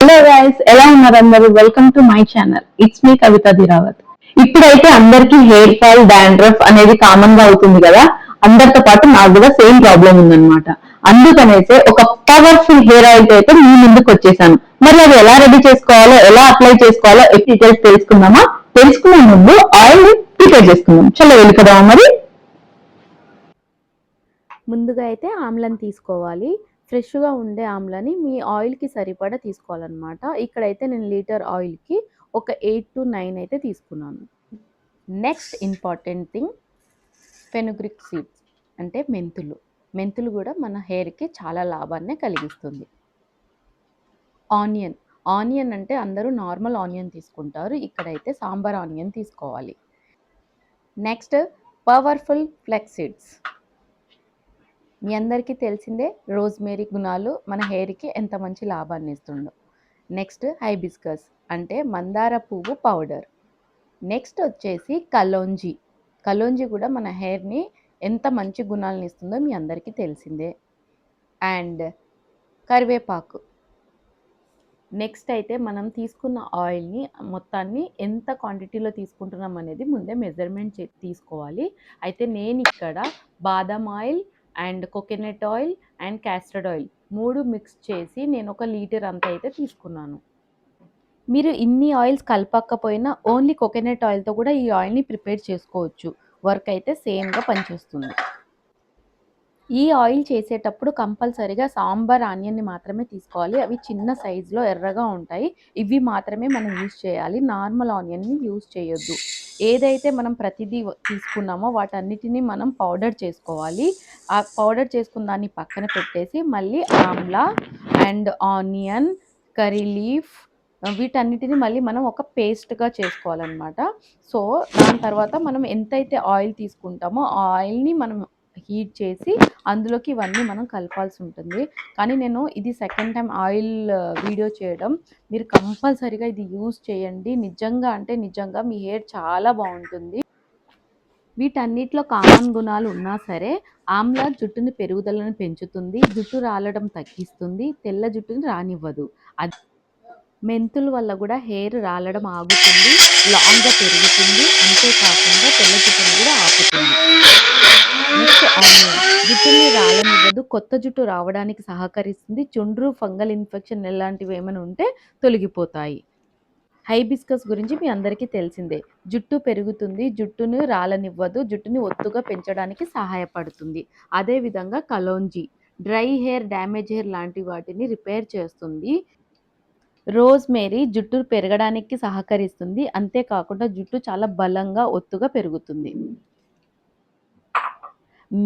Hello guys ఎలా ఉన్నారు అందరూ? Welcome to my channel it's me Kavitha Dhiravath ఇప్పుడైతే అందరికి హెయిర్ ఫాల్ డాండ్రఫ్ అనేది కామన్గా అవుతుంది కదా? అందరితో పాటు నాకు కూడా సేమ్ ప్రాబ్లం ఉందన్నమాట. అందుకనేసే ఒక పవర్ఫుల్ హెయిర్ ఆయిల్ అయితే మీ ముందుకు వచ్చేసాను. మరి అది ఎలా రెడీ చేసుకోవాలో ఎలా అప్లై చేసుకోవాలో డీటెయిల్స్ తెలుసుకుందామా? తెలుసుకునే ముందు ఆయిల్ ప్రిపేర్ చేసుకుందాం. చలో వెళ్ళిపోదామా మరి? ముందుగా అయితే ఆమ్లం తీసుకోవాలి. ఫ్రెష్గా ఉండే ఆమ్లని మీ ఆయిల్కి సరిపడా తీసుకోవాలన్నమాట. ఇక్కడైతే నేను లీటర్ ఆయిల్కి ఒక ఎయిట్ టు నైన్ అయితే తీసుకున్నాను. Next important thing fenugreek seeds అంటే మెంతులు. మెంతులు కూడా మన హెయిర్కి చాలా లాభాన్ని కలిగిస్తుంది. ఆనియన్. ఆనియన్ అంటే అందరూ నార్మల్ ఆనియన్ తీసుకుంటారు. ఇక్కడైతే సాంబార్ ఆనియన్ తీసుకోవాలి. Next powerful flax seeds. మీ అందరికీ తెలిసిందే రోజ్మేరీ గుణాలు మన హెయిర్కి ఎంత మంచి లాభాన్ని ఇస్తుండో నెక్స్ట్ హైబిస్కస్ అంటే మందార పువ్వు పౌడర్. నెక్స్ట్ వచ్చేసి కలోంజీ. కలోంజీ కూడా మన హెయిర్ని ఎంత మంచి గుణాలను ఇస్తుందో మీ అందరికీ తెలిసిందే. అండ్ కరివేపాకు. నెక్స్ట్ అయితే మనం తీసుకున్న ఆయిల్ని మొత్తాన్ని ఎంత క్వాంటిటీలో తీసుకుంటున్నాం అనేది ముందే మెజర్మెంట్ చే తీసుకోవాలి. అయితే నేను ఇక్కడ బాదం oil and coconut oil and castor oil మూడు మిక్స్ చేసి నేను ఒక లీటర్ అంత అయితే తీసుకున్నాను. మీరు ఇన్ని ఆయిల్స్ కలపకపోయినా ఓన్లీ కోకోనట్ ఆయిల్తో కూడా ఈ ఆయిల్ని ప్రిపేర్ చేసుకోవచ్చు. వర్క్ అయితే సేమ్గా పనిచేస్తుంది. ఈ ఆయిల్ చేసేటప్పుడు కంపల్సరీగా సాంబార్ ఆనియన్ని మాత్రమే తీసుకోవాలి. అవి చిన్న సైజులో ఎర్రగా ఉంటాయి. ఇవి మాత్రమే మనం యూస్ చేయాలి. నార్మల్ ఆనియన్ని యూస్ చేయొద్దు. ఏదైతే మనం ప్రతిదీ తీసుకున్నామో వాటన్నిటిని మనం పౌడర్ చేసుకోవాలి. ఆ పౌడర్ చేసుకున్న దాన్ని పక్కన పెట్టేసి మళ్ళీ amla and onion curry leaf వీటన్నిటిని మళ్ళీ మనం ఒక పేస్ట్గా చేసుకోవాలన్నమాట. సో దాని తర్వాత మనం ఎంతైతే ఆయిల్ తీసుకుంటామో ఆ ఆయిల్ని మనం హీట్ చేసి అందులోకి ఇవన్నీ మనం కలపాల్సి ఉంటుంది. కానీ నేను ఇది సెకండ్ టైం ఆయిల్ వీడియో చేయడం. మీరు కంపల్సరీగా ఇది యూజ్ చేయండి. నిజంగా అంటే నిజంగా మీ హెయిర్ చాలా బాగుంటుంది. వీటన్నిటిలో కామన్ గుణాలు ఉన్నా సరే ఆమ్లా జుట్టుని పెరుగుదలను పెంచుతుంది. జుట్టు రాలడం తగ్గిస్తుంది. తెల్ల జుట్టుని రానివ్వదు. అది మెంతుల వల్ల కూడా హెయిర్ రాలడం ఆగుతుంది. లాంగ్గా పెరుగుతుంది. అంతేకాకుండా తెల్ల జుట్టు కూడా ఆపుతుంది నెక్స్ట్ ఆనియన్ జుట్టుని రాలనివ్వదు కొత్త జుట్టు రావడానికి సహకరిస్తుంది. చుండ్రు ఫంగల్ ఇన్ఫెక్షన్ ఇలాంటివి ఏమైనా ఉంటే తొలగిపోతాయి. హైబిస్కస్ గురించి మీ అందరికీ తెలిసిందే. జుట్టు పెరుగుతుంది జుట్టును రాలనివ్వదు జుట్టుని ఒత్తుగా పెంచడానికి సహాయపడుతుంది. అదేవిధంగా kalonji dry hair damage hair లాంటి వాటిని రిపేర్ చేస్తుంది. రోజ్ మేరీ జుట్టు పెరగడానికి సహకరిస్తుంది. అంతేకాకుండా జుట్టు చాలా బలంగా ఒత్తుగా పెరుగుతుంది.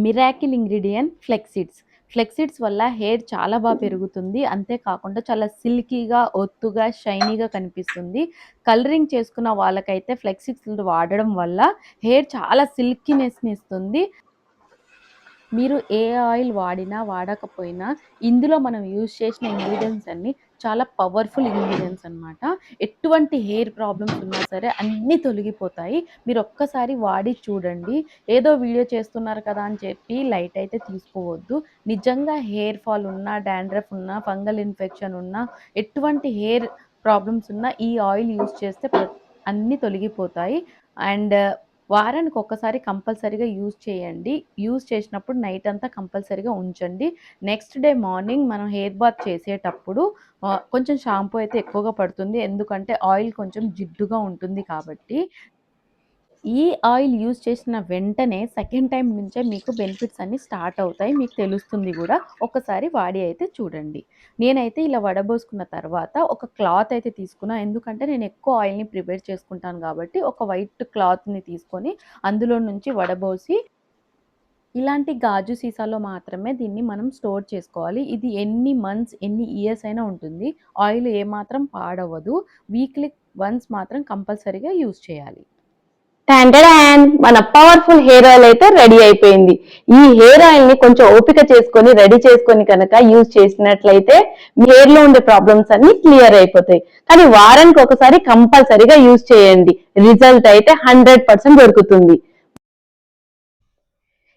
Miracle ingredient ఫ్లెక్సిడ్స్. ఫ్లెక్సిడ్స్ వల్ల హెయిర్ చాలా బాగా పెరుగుతుంది. అంతేకాకుండా చాలా సిల్కీగా ఒత్తుగా షైనీగా కనిపిస్తుంది. కలరింగ్ చేసుకున్న వాళ్ళకైతే ఫ్లెక్సిడ్స్ వాడడం వల్ల హెయిర్ చాలా సిల్కీనెస్ని ఇస్తుంది. మీరు ఏ ఆయిల్ వాడినా వాడకపోయినా ఇందులో మనం యూజ్ చేసిన ఇంగ్రీడియంట్స్ అన్నీ చాలా పవర్ఫుల్ ఇంగ్రీడియంట్స్ అనమాట ఎటువంటి హెయిర్ ప్రాబ్లమ్స్ ఉన్నా సరే అన్నీ తొలగిపోతాయి. మీరు ఒక్కసారి వాడి చూడండి. ఏదో వీడియో చేస్తున్నారు కదా అని చెప్పి లైట్ అయితే తీసుకోవద్దు. నిజంగా హెయిర్ ఫాల్ ఉన్నా డాండ్రఫ్ ఉన్నా ఫంగల్ ఇన్ఫెక్షన్ ఉన్నా ఎటువంటి హెయిర్ ప్రాబ్లమ్స్ ఉన్నా ఈ ఆయిల్ యూజ్ చేస్తే అన్నీ తొలగిపోతాయి. అండ్ వారానికి ఒక్కసారి కంపల్సరీగా యూజ్ చేయండి. యూజ్ చేసినప్పుడు నైట్ అంతా కంపల్సరీగా ఉంచండి. నెక్స్ట్ డే మార్నింగ్ మనం హెయిర్ బాత్ చేసేటప్పుడు కొంచెం షాంపూ అయితే ఎక్కువగా పడుతుంది. ఎందుకంటే ఆయిల్ కొంచెం జిడ్డుగా ఉంటుంది కాబట్టి ఈ ఆయిల్ యూజ్ చేసిన వెంటనే సెకండ్ టైం నుంచే మీకు బెనిఫిట్స్ అన్నీ స్టార్ట్ అవుతాయి. మీకు తెలుస్తుంది కూడా. ఒకసారి వాడి అయితే చూడండి. నేనైతే ఇలా వడబోసుకున్న తర్వాత ఒక క్లాత్ అయితే తీసుకున్నా. ఎందుకంటే నేను ఎక్కువ ఆయిల్ని ప్రిపేర్ చేసుకుంటాను కాబట్టి ఒక వైట్ క్లాత్ని తీసుకొని అందులో నుంచి వడబోసి ఇలాంటి గాజు సీసాలో మాత్రమే దీన్ని మనం స్టోర్ చేసుకోవాలి. ఇది ఎన్ని మంత్స్ ఎన్ని ఇయర్స్ అయినా ఉంటుంది. ఆయిల్ ఏమాత్రం పాడవదు. వీక్లీ వన్స్ మాత్రం కంపల్సరీగా యూజ్ చేయాలి. అండ్ మన పవర్ఫుల్ హెయిర్ ఆయిల్ అయితే రెడీ అయిపోయింది. ఈ హెయిర్ ఆయిల్ని కొంచెం ఓపిక చేసుకొని రెడీ చేసుకొని కనుక యూజ్ చేసినట్లయితే మీ హెయిర్లో ఉండే ప్రాబ్లమ్స్ అన్ని క్లియర్ అయిపోతాయి. కానీ వారానికి ఒకసారి కంపల్సరీగా యూజ్ చేయండి. రిజల్ట్ అయితే హండ్రెడ్ పర్సెంట్ దొరుకుతుంది.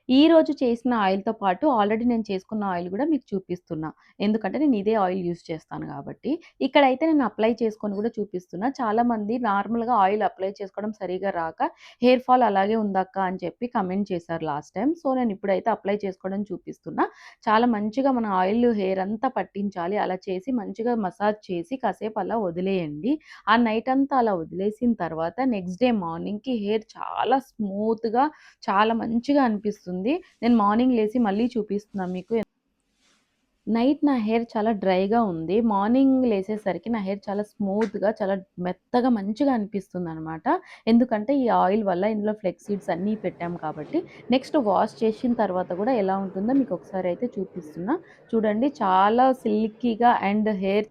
ఈ రోజు చేసిన ఆయిల్‌తో పాటు ఆల్రెడీ నేను చేసుకున్న ఆయిల్ కూడా మీకు చూపిస్తున్నా. ఎందుకంటే నేను ఇదే ఆయిల్ యూస్ చేస్తాను కాబట్టి ఇక్కడైతే నేను అప్లై చేసుకొని కూడా చూపిస్తున్నా. చాలామంది నార్మల్‌గా ఆయిల్ అప్లై చేసుకోవడం సరిగ్గా రాక హెయిర్ ఫాల్ అలాగే ఉందక్క అని చెప్పి కమెంట్ చేశారు లాస్ట్ టైం సో, నేను ఇప్పుడైతే అప్లై చేసుకోవడం చూపిస్తున్నా. చాలా మంచిగా మన ఆయిల్ హెయిర్ అంతా పట్టించాలి. అలా చేసి మంచిగా మసాజ్ చేసి కాసేపు అలా వదిలేయండి. ఆ నైట్ అంతా అలా వదిలేసిన తర్వాత నెక్స్ట్ డే మార్నింగ్‌కి హెయిర్ చాలా స్మూత్‌గా చాలా మంచిగా అనిపిస్తుంది. నేను మార్నింగ్ లేచి మళ్ళీ చూపిస్తున్నాను మీకు. నైట్ నా హెయిర్ చాలా డ్రైగా ఉంది. మార్నింగ్ లేసేసరికి నా హెయిర్ చాలా స్మూత్‌గా, చాలా మెత్తగా మంచిగా అనిపిస్తుంది అనమాట ఎందుకంటే ఈ ఆయిల్ వల్ల ఇందులో ఫ్లెక్స్ సీడ్స్ అన్నీ పెట్టాం కాబట్టి. నెక్స్ట్ వాష్ చేసిన తర్వాత కూడా ఎలా ఉంటుందో మీకు ఒకసారి అయితే చూపిస్తున్నా. చూడండి చాలా సిల్కీగా అండ్ హెయిర్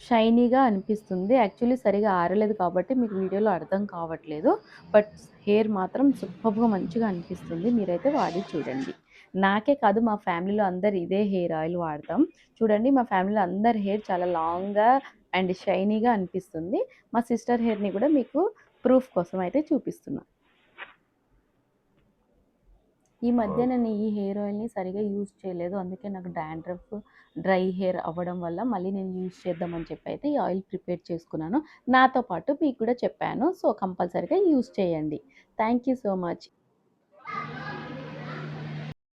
షైనీగా అనిపిస్తుంది. యాక్చువల్లీ సరిగ్గా ఆరలేదు కాబట్టి మీకు వీడియోలో అర్థం కావట్లేదు. బట్ హెయిర్ మాత్రం సూపర్గా మంచిగా అనిపిస్తుంది. మీరైతే వాడి చూడండి. నాకే కాదు మా ఫ్యామిలీలో అందరు ఇదే హెయిర్ ఆయిల్ వాడతాం. చూడండి మా ఫ్యామిలీలో అందరి హెయిర్ చాలా లాంగ్‌గా అండ్ షైనీగా అనిపిస్తుంది. మా సిస్టర్ హెయిర్‌ని కూడా మీకు ప్రూఫ్ కోసం అయితే చూపిస్తున్నాను ఈ మధ్య నేను ఈ హెయిర్ ఆయిల్‌ని సరిగ్గా యూజ్ చేయలేదు. అందుకే నాకు డాండ్రఫ్, డ్రై హెయిర్ అవ్వడం వల్ల మళ్ళీ నేను యూజ్ చేద్దామని చెప్పి అయితే ఈ ఆయిల్ ప్రిపేర్ చేసుకున్నాను. నాతో పాటు మీకు కూడా చెప్పాను. సో, కంపల్సరీగా యూజ్ చేయండి. Thank you so much.